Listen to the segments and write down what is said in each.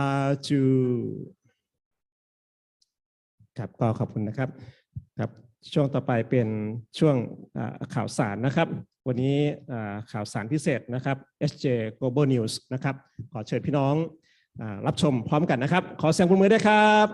are to ครับก็ขอบคุณนะครับครับช่วงต่อไปเป็นช่วงข่าวสารนะครับ วันนี้ข่าวสารพิเศษนะครับ SJ Global News นะครับ ขอเชิญพี่น้องอรับชมพร้อมกันนะครับ ขอเสียงปรบมือด้วยครับ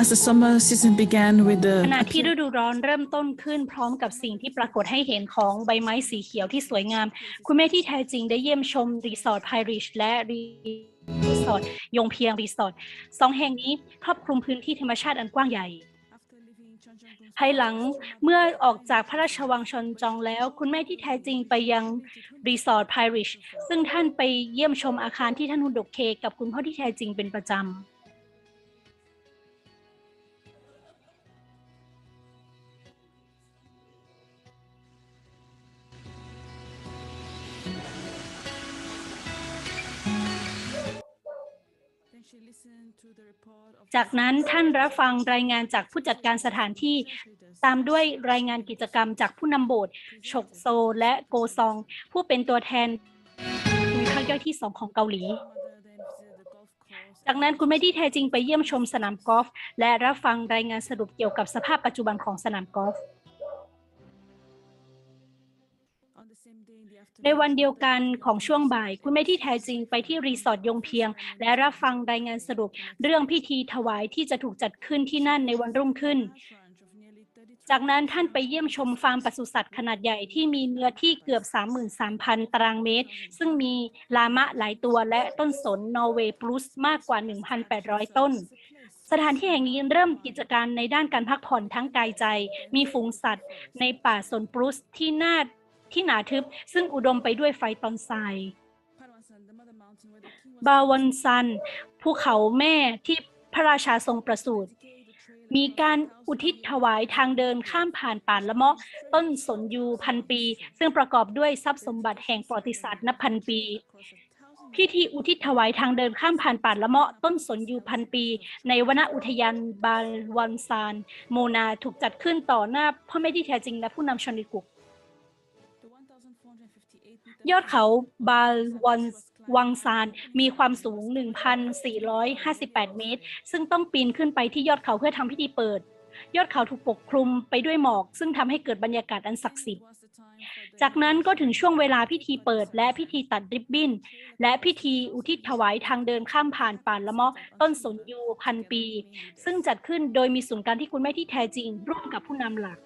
As the summer season began with the ขณะที่ฤดูร้อนเริ่มต้นขึ้นพร้อมกับสิ่งที่ปรากฏให้เห็นของใบไม้สีเขียวที่สวยงาม คุณแม่ที่แท้จริงได้เยี่ยมชมรีสอร์ทไพริชและรีสอร์ทยงเพียงรีสอร์ทสองแห่งนี้ครอบคลุมพื้นที่ธรรมชาติอันกว้างใหญ่ ภายหลังเมื่อออกจากพระราชวังชนจองแล้ว คุณแม่ที่แท้จริงไปยังรีสอร์ทไพริชซึ่งท่านไปเยี่ยมชมอาคารที่ท่านฮุนดกเค กับคุณพ่อที่แท้จริงเป็นประจำ จากนั้นท่านรับฟังรายงานจากผู้จัดการสถานที่ ตามด้วยรายงานกิจกรรมจากผู้นำโบสถ์ชกโซและโกซอง ผู้เป็นตัวแทนภูมิภาคย่อยที่สองของเกาหลี จากนั้นคุณแม่ที่แท้จริงไปเยี่ยมชมสนามกอล์ฟและรับฟังรายงานสรุปเกี่ยวกับสภาพปัจจุบันของสนามกอล์ฟ ในวันเดียวกันของช่วงบ่าย คุณแม่ที่แท้จริงไปที่รีสอร์ทยงเพียง และรับฟังรายงานสรุปเรื่องพิธีถวายที่จะถูกจัดขึ้นที่นั่นในวันรุ่งขึ้น จากนั้นท่านไปเยี่ยมชมฟาร์มปศุสัตว์ขนาดใหญ่ที่มีเนื้อที่เกือบ 33,000 ตารางเมตร ซึ่งมีลามะหลายตัวและต้นสนนอร์เวย์ปลุสมากกว่า 1,800 ต้นสถานที่แห่งนี้เริ่มกิจการในด้านการพักผ่อนทั้งกายใจ มีฝูงสัตว์ในป่าสนปรุสที่น่า ที่หนาทึบซึ่งอุดมไปด้วยไฟตอนทรายบาวันซัน ภูเขาแม่ที่พระราชาทรงประสูติมีการอุทิศถวายทางเดินข้ามผ่านป่าละเมาะต้นสนยูพันปี ซึ่งประกอบด้วยทรัพย์สมบัติแห่งประวัติศาสตร์นับพันปีพิธีอุทิศถวายทางเดินข้ามผ่านป่าละเมาะต้นสนยูพันปี ในวนอุทยานบาลวันซาน โมนาถูกจัดขึ้นต่อหน้าพ่อแม่ที่แท้จริงและผู้นำชนกุก ยอดเขาบาลวันวังซานมีความสูง 1,458 เมตร ซึ่งต้องปีนขึ้นไปที่ยอดเขาเพื่อทำพิธีเปิด ยอดเขาถูกปกคลุมไปด้วยหมอก ซึ่งทำให้เกิดบรรยากาศอันศักดิ์สิทธิ์ จากนั้นก็ถึงช่วงเวลาพิธีเปิด และพิธีตัดริบบิ้น และพิธีอุทิศถวายทางเดินข้ามผ่านป่านละมาะต้นสนยูพันปี ซึ่งจัดขึ้นโดยมีศูนย์การที่คุณแม่ที่แท้จริง ร่วมกับผู้นำหลัก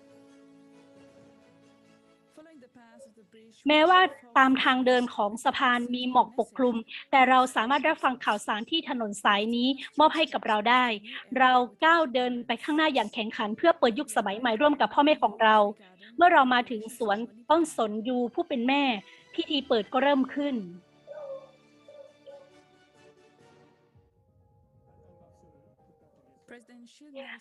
แม้ว่าตามทางเดินของสะพานมีหมอกปกคลุม แต่เราสามารถรับฟังข่าวสารที่ถนนสายนี้มอบให้กับเราได้ เราก้าวเดินไปข้างหน้าอย่างแข็งขัน เพื่อเปิดยุคสมัยใหม่ร่วมกับพ่อแม่ของเรา เมื่อเรามาถึงสวนต้นสนยูผู้เป็นแม่ พิธีเปิดก็เริ่มขึ้น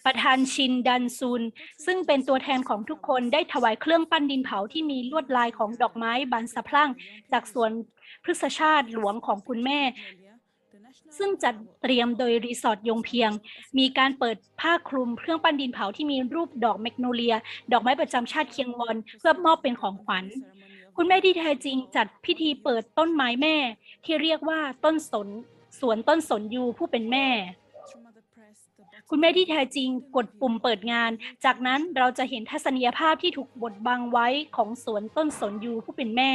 ประธานชินดันซุน ซึ่งเป็นตัวแทนของทุกคนได้ถวายเครื่องปั้นดินเผาที่มีลวดลายของดอกไม้บานสะพรั่ง จากสวนพฤกษชาติหลวงของคุณแม่ ซึ่งจัดเตรียมโดยรีสอร์ทยงเพียง มีการเปิดผ้าคลุมเครื่องปั้นดินเผาที่มีรูปดอกแมกโนเลีย ดอกไม้ประจำชาติเคียงวอนเพื่อมอบเป็นของขวัญคุณแม่ที่แท้จริงจัดพิธีเปิดต้นไม้แม่ที่เรียกว่าต้นสนสวนต้นสนยูผู้เป็นแม่ คุณแม่ที่แท้จริงกดปุ่มเปิดงาน จากนั้นเราจะเห็นทัศนียภาพที่ถูกบดบังไว้ของสวนต้นสนยูผู้เป็นแม่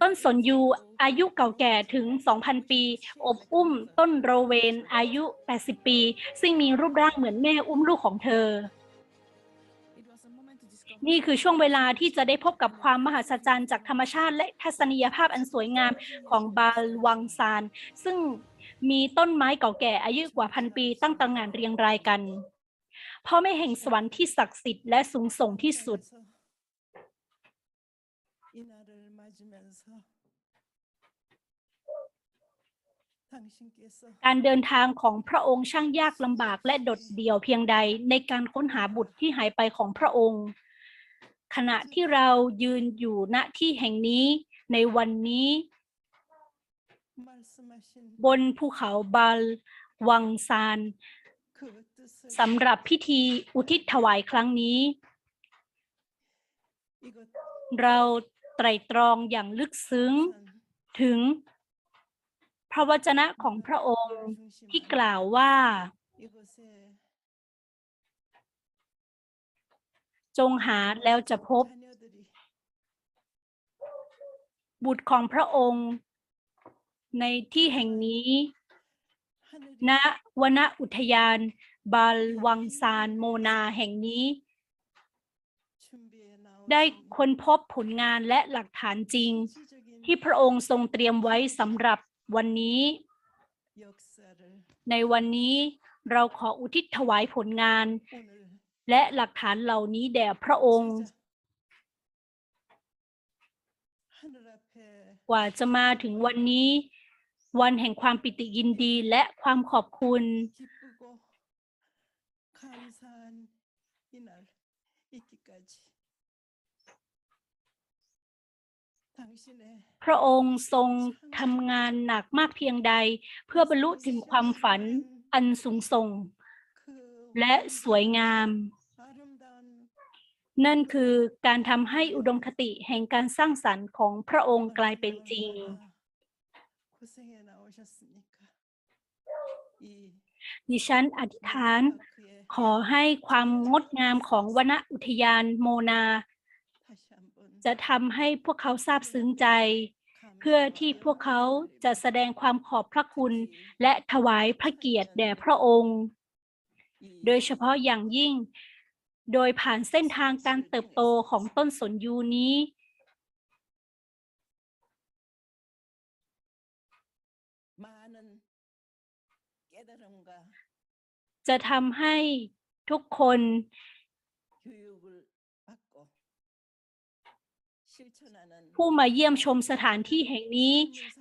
ต้นสนยูอายุเก่าแก่ถึง 2,000 ปี อบอุ้มต้นโรเวนอายุ 80 ปี ซึ่งมีรูปร่างเหมือนแม่อุ้มลูกของเธอนี่คือช่วงเวลาที่จะได้พบกับความมหัศจรรย์จากธรรมชาติและทัศนียภาพอันสวยงามของบาลวังซาน ซึ่ง มีต้นไม้เก่าแก่อายุกว่าพันปีตั้งต่างงานเรียงรายกันพ่อแม่แห่งสวรรค์ที่ศักดิ์สิทธิ์และสูงส่งที่สุด การเดินทางของพระองค์ช่างยากลำบากและโดดเดี่ยวเพียงใดในการค้นหาบุตรที่หายไปของพระองค์ ขณะที่เรายืนอยู่ณที่แห่งนี้ในวันนี้ บนภูเขาบาลวังซานสำหรับพิธีอุทิศถวายครั้งนี้ เราไตรตรองอย่างลึกซึ้งถึงพระวจนะของพระองค์ที่กล่าวว่า จงหาแล้วจะพบ บุตรของพระองค์ ในที่แห่งนี้ ณวนอุทยานบาลวังซานโมนาแห่งนี้ ได้ค้นพบผลงานและหลักฐานจริง ที่พระองค์ทรงเตรียมไว้สำหรับวันนี้ ในวันนี้เราขออุทิศถวายผลงาน และหลักฐานเหล่านี้แด่พระองค์ กว่าจะมาถึงวันนี้ วันแห่งความปิติยินดีและความขอบคุณ พระองค์ทรงทำงานหนักมากเพียงใด เพื่อบรรลุถึงความฝันอันสูงส่ง และสวยงาม นั่นคือการทำให้อุดมคติแห่งการสร้างสรรค์ของพระองค์กลายเป็นจริง ดิฉันอธิษฐานขอให้ความงดงามของวนอุทยานโมนา จะทำให้พวกเขาซาบซึ้งใจ เพื่อที่พวกเขาจะแสดงความขอบพระคุณ และถวายพระเกียรติแด่พระองค์ โดยเฉพาะอย่างยิ่ง โดยผ่านเส้นทางการเติบโตของต้นสนยูนี้ จะทำให้ทุกคนผู้มาเยี่ยมชมสถานที่แห่งนี้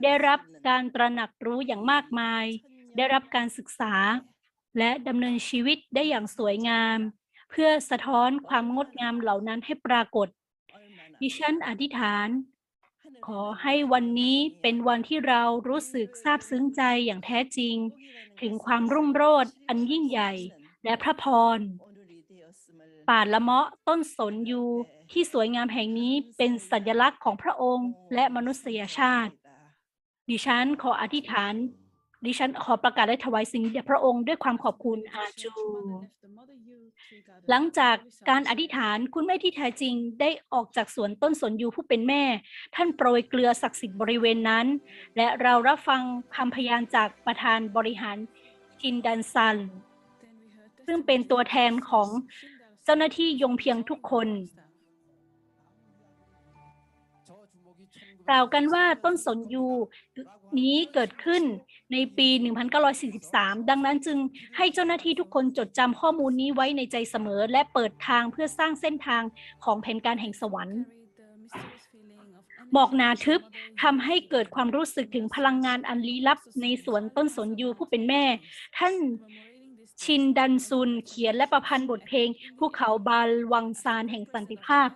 ได้รับการตระหนักรู้อย่างมากมาย ได้รับการศึกษา และดำเนินชีวิตได้อย่างสวยงาม เพื่อสะท้อนความงดงามเหล่านั้นให้ปรากฏดิฉันอธิษฐาน ขอให้วันนี้เป็นวันที่เรารู้สึกซาบซึ้งใจอย่างแท้จริง ถึงความรุ่งโรจน์อันยิ่งใหญ่ และพระพร ป่าละเมาะต้นสนยูที่สวยงามแห่งนี้เป็นสัญลักษณ์ของพระองค์และมนุษยชาติ ดิฉันขออธิษฐาน ดิฉันขอประกาศและถวายสิ่งแด่พระองค์ด้วยความขอบคุณอาจู หลังจากการอธิษฐานคุณแม่ที่แท้จริงได้ออกจากสวนต้นสนยูผู้เป็นแม่ ท่านโปรยเกลือศักดิ์สิทธิ์บริเวณนั้น และเรารับฟังคำพยานจากประธานบริหารทินดันซัน ซึ่งเป็นตัวแทนของเจ้าหน้าที่ยงเพียงทุกคน กล่าวกันว่าต้นสนยูนี้เกิดขึ้นในปี 1943 ดังนั้นจึงให้เจ้าหน้าที่ทุกคนจดจำข้อมูลนี้ไว้ในใจเสมอ และเปิดทางเพื่อสร้างเส้นทางของแผนการแห่งสวรรค์หมอกหนาทึบทำให้เกิดความรู้สึกถึงพลังงานอันลี้ลับในสวนต้นสนยูผู้เป็นแม่ ท่านชินดันซุนเขียนและประพันธ์บทเพลงภูเขาบาลวังซานแห่งสันติภาพ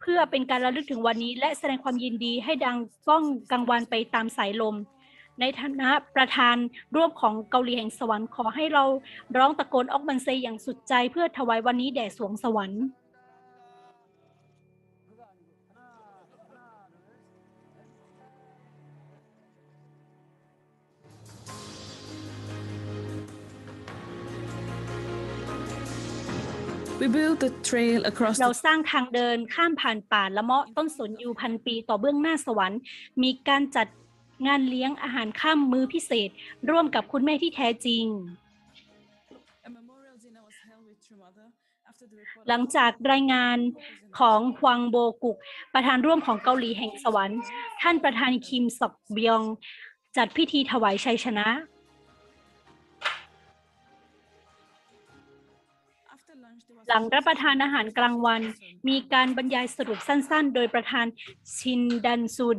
เพื่อเป็นการระลึกถึงวันนี้ และแสดงความยินดีให้ดังก้องกังวานไปตามสายลม ในฐานะประธานร่วมของเกาหลีแห่งสวรรค์ขอให้เราร้องตะโกนออกบันเซอย่างสุดใจ เพื่อถวายวันนี้แด่สวงสวรรค์ We built the trail across เราสร้างทางเดินข้ามผ่านป่าละเมาะต้นสนยูพันปีต่อเบื้องหน้าสวรรค์ มีการจัดงานเลี้ยงอาหารข้ามมื้อพิเศษ ร่วมกับคุณแม่ที่แท้จริง หลังจากรายงานของฮวางโบกุก ประธานร่วมของเกาหลีแห่งสวรรค์ ท่านประธานคิมซอกบยองจัดพิธีถวายชัยชนะ หลังรับประทานอาหารกลางวัน มีการบรรยายสรุปสั้นๆ โดยประธานชินดันซุน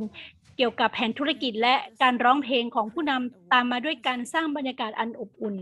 เกี่ยวกับแผนธุรกิจและการร้องเพลงของผู้นำตามมาด้วยการสร้างบรรยากาศอันอบอุ่น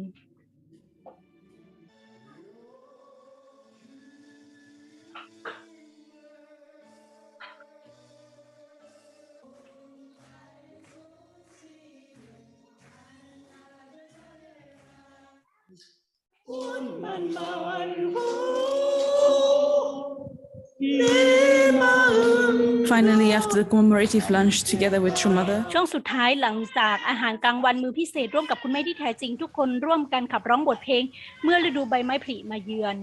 Finally, after the commemorative lunch together with True Mother, ช่วงสุดท้ายหลังจากอาหารกลางวันมื้อพิเศษร่วมกับคุณแม่ที่แท้จริงทุกคนร่วมกันขับร้องบทเพลง เมื่อฤดูใบไม้ผลิมาเยือน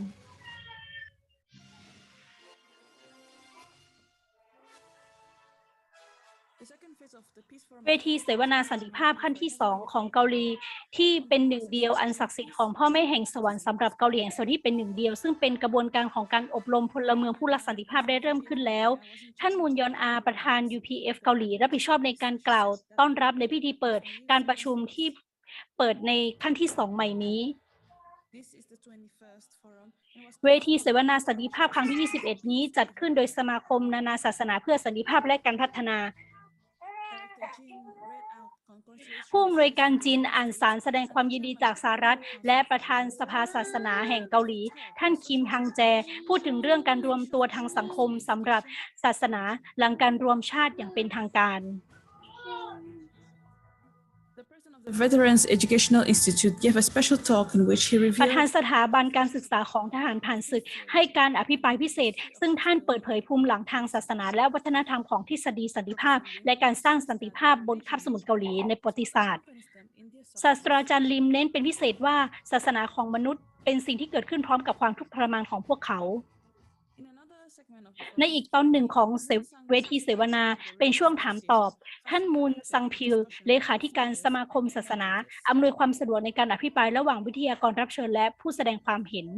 เวทีเสวนาสันติภาพขั้นที่2ของเกาหลีที่เป็นหนึ่งเดียวอันศักดิ์สิทธิ์ของพ่อแม่แห่งสวรรค์สำหรับเกาหลีแห่งสวรรค์ที่เป็นหนึ่งเดียว ซึ่งเป็นกระบวนการของการอบรมพลเมืองผู้รักสันติภาพได้เริ่มขึ้นแล้ว ท่านมูนยอนอาประธาน UPF เกาหลีรับผิดชอบในการกล่าวต้อนรับในพิธีเปิดการประชุมที่เปิดในขั้นที่2ใหม่นี้ This is the 21st forum. and was เวทีเสวนาสันติภาพครั้งที่ 21 นี้จัดขึ้นโดยสมาคมนานาศาสนาเพื่อสันติภาพและการพัฒนา ผู้อำนวยการจีนอ่านสารแสดงความยินดีจากสหรัฐ และประธานสภาศาสนาแห่งเกาหลี ท่านคิมฮังแจ พูดถึงเรื่องการรวมตัวทางสังคมสำหรับศาสนาหลังการรวมชาติอย่างเป็นทางการ The president of the Veterans Educational Institute gave a special talk in which he ประธาน revealed สถาบันการศึกษาของทหารผ่านศึก ให้การอภิปรายพิเศษ ซึ่งท่านเปิดเผยภูมิหลังทางศาสนา และวัฒนธรรมของทฤษฎีสันติภาพ และการสร้างสันติภาพบนคาบสมุทรเกาหลีในประวัติศาสตร์ ศาสตราจารย์ลิมเน้นเป็นพิเศษว่าศาสนาของมนุษย์ เป็นสิ่งที่เกิดขึ้นพร้อมกับความทุกข์ทรมานของพวกเขา ในอีกตอนหนึ่งของเวทีเสวนาเป็นช่วงถามตอบ ท่านมูลซังพิลเลขาธิการสมาคมศาสนาอำนวยความสะดวกในการอภิปรายระหว่างวิทยากรรับเชิญและผู้แสดงความเห็น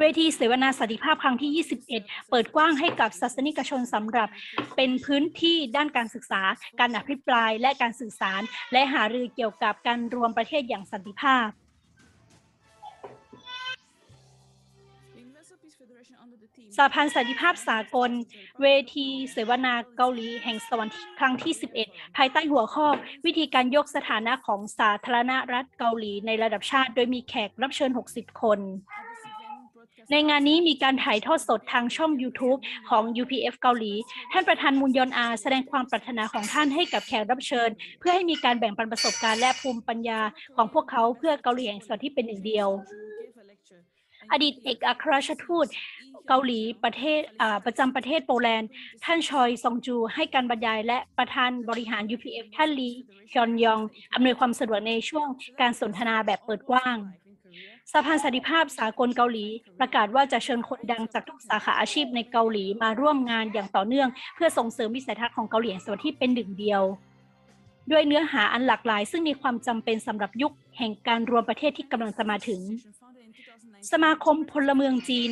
เวทีเสวนาสันติภาพครั้งที่ 21 เปิดกว้างให้กับศาสนิกชนสำหรับ เป็นพื้นที่ด้านการศึกษา การอภิปรายและการสื่อสาร และหารือเกี่ยวกับการรวมประเทศอย่างสันติภาพ สหพันธ์สันติภาพสากล เวทีเสวนาเกาหลีแห่งสวรรค์ครั้งที่ 11 ภายใต้หัวข้อ วิธีการยกสถานะของสาธารณรัฐเกาหลีในระดับชาติ โดยมีแขกรับเชิญ 60 คน ในงานนี้มีการถ่ายทอดสดทางช่อง YouTube ของ UPF เกาหลี ท่านประธานมุนยอนอาแสดงความปรารถนาของท่านให้กับแขกรับเชิญ เพื่อให้มีการแบ่งปันประสบการณ์และภูมิปัญญาของพวกเขาเพื่อเกาหลีแห่งสวรรค์ที่เป็นหนึ่งเดียว อดีตเอกอัครราชทูตเกาหลีประเทศประจำประเทศโปแลนด์ ท่านชอยซองจู ให้การบรรยาย และประธานบริหาร UPF ท่านลีฮยอนยองอำนวยความสะดวกในช่วงการสนทนาแบบเปิดกว้างสภาสันติภาพสากลเกาหลี ประกาศว่าจะเชิญคนดังจากทุกสาขาอาชีพในเกาหลีมาร่วมงานอย่างต่อเนื่อง เพื่อส่งเสริมวิสัยทัศน์ของเกาหลีแห่งสวรรค์ที่เป็นหนึ่งเดียว ด้วยเนื้อหาอันหลากหลาย ซึ่งมีความจำเป็นสำหรับยุคแห่งการรวมประเทศที่กำลังจะมาถึง สมาคมพลเมืองจีน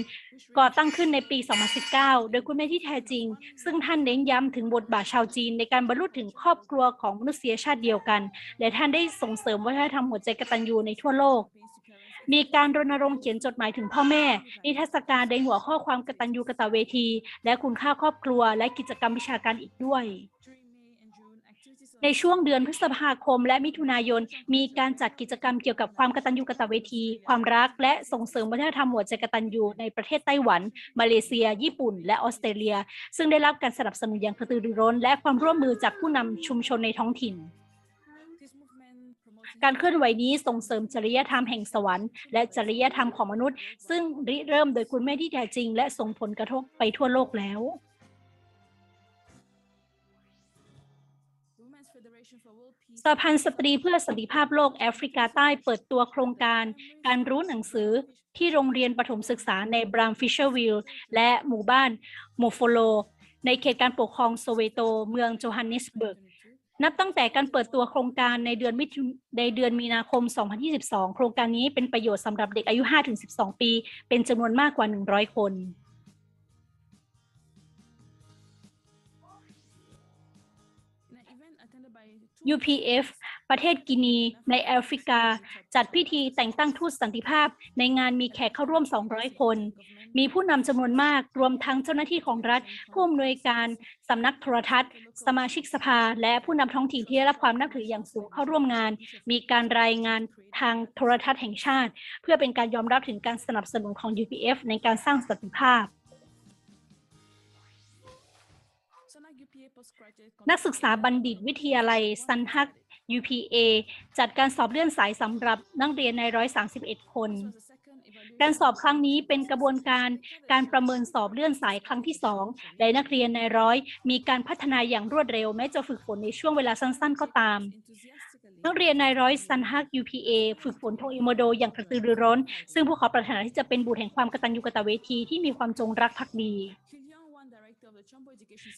ก่อตั้งขึ้นในปี 2019 โดยคุณแม่ที่แท้จริง ซึ่งท่านเน้นย้ำถึงบทบาทชาวจีนในการบรรลุถึงครอบครัวของมนุษยชาติเดียวกัน และท่านได้ส่งเสริมวัฒนธรรมหัวใจกตัญญูในทั่วโลก มีการรณรงค์เขียนจดหมายถึงพ่อแม่ นิทรรศการในหัวข้อความกตัญญูกตเวที และคุณค่าครอบครัวและกิจกรรมวิชาการอีกด้วย ในช่วงเดือนพฤษภาคม และมิถุนายน มีการจัดกิจกรรมเกี่ยวกับความกตัญญูกตเวที ความรัก และส่งเสริมวัฒนธรรมหัวใจกตัญญูในประเทศไต้หวัน มาเลเซีย ญี่ปุ่น และออสเตรเลีย ซึ่งได้รับการสนับสนุนอย่างกระตือรือร้น และความร่วมมือจากผู้นำชุมชนในท้องถิ่นการเคลื่อนไหวนี้ส่งเสริมจริยธรรมแห่งสวรรค์และจริยธรรมของมนุษย์ ซึ่งริเริ่มโดยคุณแม่ที่แท้จริง และส่งผลกระทบไปทั่วโลกแล้ว สหพันธ์สตรีเพื่อสันติภาพโลกแอฟริกาใต้เปิดตัวโครงการ การรู้หนังสือที่โรงเรียนประถมศึกษาในบรามฟิชเชอร์วิลล์และหมู่บ้านโมโฟโล ในเขตการปกครองโซเวโต เมืองโจฮันเนสเบิร์ก นับตั้งแต่การเปิดตัวโครงการในเดือนมิถุนในเดือนมีนาคม 2022 โครงการนี้เป็นประโยชน์สำหรับเด็กอายุ 5-12 ปี เป็นจำนวนมากกว่า 100 คน UPF ประเทศกินีในแอฟริกา จัดพิธีแต่งตั้งทูตสันติภาพ ในงานมีแขกเข้าร่วม 200 คน มีผู้นำจำนวนมากรวมทั้งเจ้าหน้าที่ของรัฐ ผู้อำนวยการสำนักโทรทัศน์ สมาชิกสภา และผู้นำท้องถิ่นที่ได้รับความนับถืออย่างสูงเข้าร่วมงาน มีการรายงานทางโทรทัศน์แห่งชาติ เพื่อเป็นการยอมรับถึงการสนับสนุนของ UPF ในการสร้างสันติภาพ นักศึกษาบัณฑิตวิทยาลัยซันฮัก UPA จัดการสอบเลื่อนสายสำหรับนักเรียนใน 131 คน การสอบครั้งนี้เป็นกระบวนการการประเมินสอบเลื่อนสายครั้งที่ 2 และนักเรียนในร้อยมีการพัฒนาอย่างรวดเร็วแม้จะฝึกฝนในช่วงเวลาสั้นๆ ก็ตาม นักเรียนในร้อยซันฮัก UPA ฝึกฝนทงอิโมโดอย่างกระตือรือร้น ซึ่งพวกเขาปรารถนาที่จะเป็นบุตรแห่งความกตัญญูกตเวทีที่มีความจงรักภักดี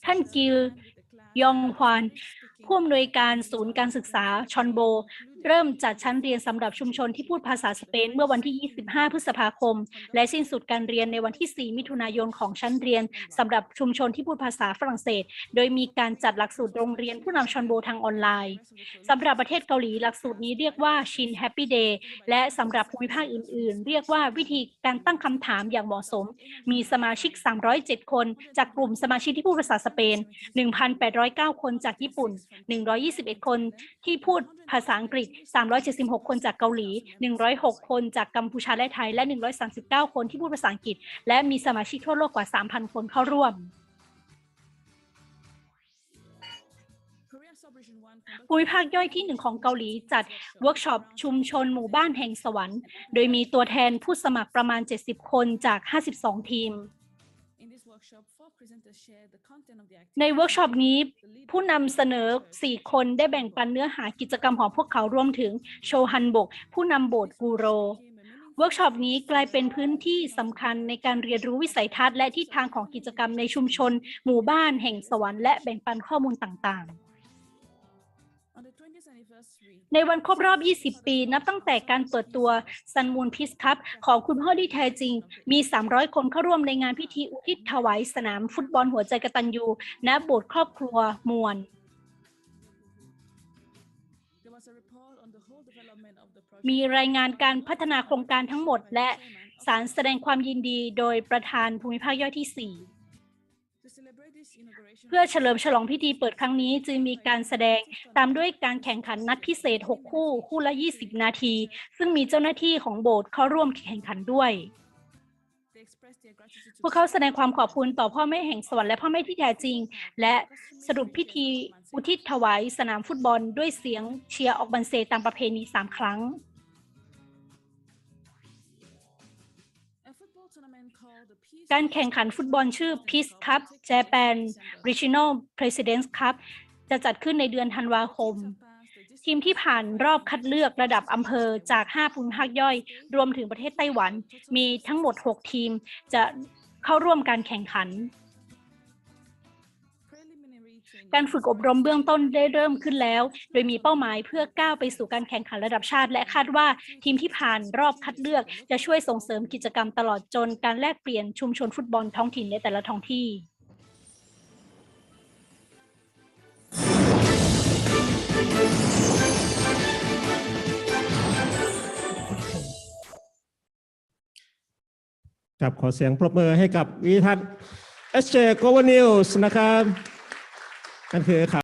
ท่านกิลยองฮวานผู้อำนวยการศูนย์การศึกษาชอนโบ เริ่มจัดชั้นเรียนสำหรับชุมชนที่พูดภาษาสเปนเมื่อวันที่ 25 พฤษภาคม และสิ้นสุดการเรียนในวันที่ 4 มิถุนายนของชั้นเรียนสำหรับชุมชนที่พูดภาษาฝรั่งเศส โดยมีการจัดหลักสูตรโรงเรียนผู้นำชอนโบทางออนไลน์สำหรับประเทศเกาหลีหลักสูตรนี้เรียกว่าชินแฮปปี้เดย์และสำหรับภูมิภาคอื่น ๆ เรียกว่าวิธีการตั้งคำถามอย่างเหมาะสม มีสมาชิก 307 คน จากกลุ่มสมาชิกที่พูดภาษาสเปน1,809 คนจากญี่ปุ่น 121 คนที่พูดภาษาอังกฤษ 376 คนจากเกาหลี 106 คนจากกัมพูชาและไทย และ 139 คนที่พูดภาษาอังกฤษ และมีสมาชิกทั่วโลกกว่า 3,000 คนเข้าร่วม ภูมิภาคย่อยที่หนึ่งของเกาหลีจัดเวิร์กช็อปชุมชนหมู่บ้านแห่งสวรรค์ โดยมีตัวแทนผู้สมัครประมาณ 70 คนจาก 52 ทีม ในเวิร์กช็อปนี้ ผู้นำเสนอ 4 คนได้แบ่งปันเนื้อหากิจกรรมของพวกเขารวมถึงโชฮันบก ผู้นำโบสถ์กูโรเวิร์กช็อปนี้กลายเป็นพื้นที่สำคัญในการเรียนรู้วิสัยทัศน์และทิศทางของกิจกรรมในชุมชน หมู่บ้านแห่งสวรรค์และแบ่งปันข้อมูลต่างๆ ในวันครบรอบ 20 ปี นับตั้งแต่การเปิดตัวซันมูนพิสคัพของคุณพ่อที่แท้จริง มี 300 คนเข้าร่วมในงานพิธีอุทิศถวายสนามฟุตบอลหัวใจกตัญญูณโบสถ์ครอบครัวมวลมีรายงานการพัฒนาโครงการทั้งหมด และสารแสดงความยินดีโดยประธานภูมิภาคย่อยที่ 4 เพื่อเฉลิมฉลองพิธีเปิดครั้งนี้จึงมีการแสดงตามด้วยการแข่งขันนัดพิเศษ 6 คู่ คู่ละ 20 นาที ซึ่งมีเจ้าหน้าที่ของโบสถ์เข้าร่วมแข่งขันด้วย พวกเขาแสดงความขอบคุณต่อพ่อแม่แห่งสวรรค์และพ่อแม่ที่แท้จริง และสรุปพิธีอุทิศถวายสนามฟุตบอลด้วยเสียงเชียร์ออกบันเซตามประเพณี3ครั้ง การแข่งขันฟุตบอลชื่อ Peace Cup Japan Regional Presidents Cup จะจัดขึ้นในเดือนธันวาคม ทีมที่ผ่านรอบคัดเลือกระดับอำเภอจาก 5 ภูมิภาคย่อย รวมถึงประเทศไต้หวัน มีทั้งหมด 6 ทีมจะเข้าร่วมการแข่งขัน การฝึกอบรมเบื้องต้นได้เริ่มขึ้นแล้ว โดยมีเป้าหมายเพื่อก้าวไปสู่การแข่งขันระดับชาติ และคาดว่าทีมที่ผ่านรอบคัดเลือก จะช่วยส่งเสริมกิจกรรมตลอดจนการแลกเปลี่ยนชุมชนฟุตบอลท้องถิ่นในแต่ละท้องที่ครับขอเสียงปรบมือให้กับวิทัศน์ SJ Global News นะครับ นั่นคือครับ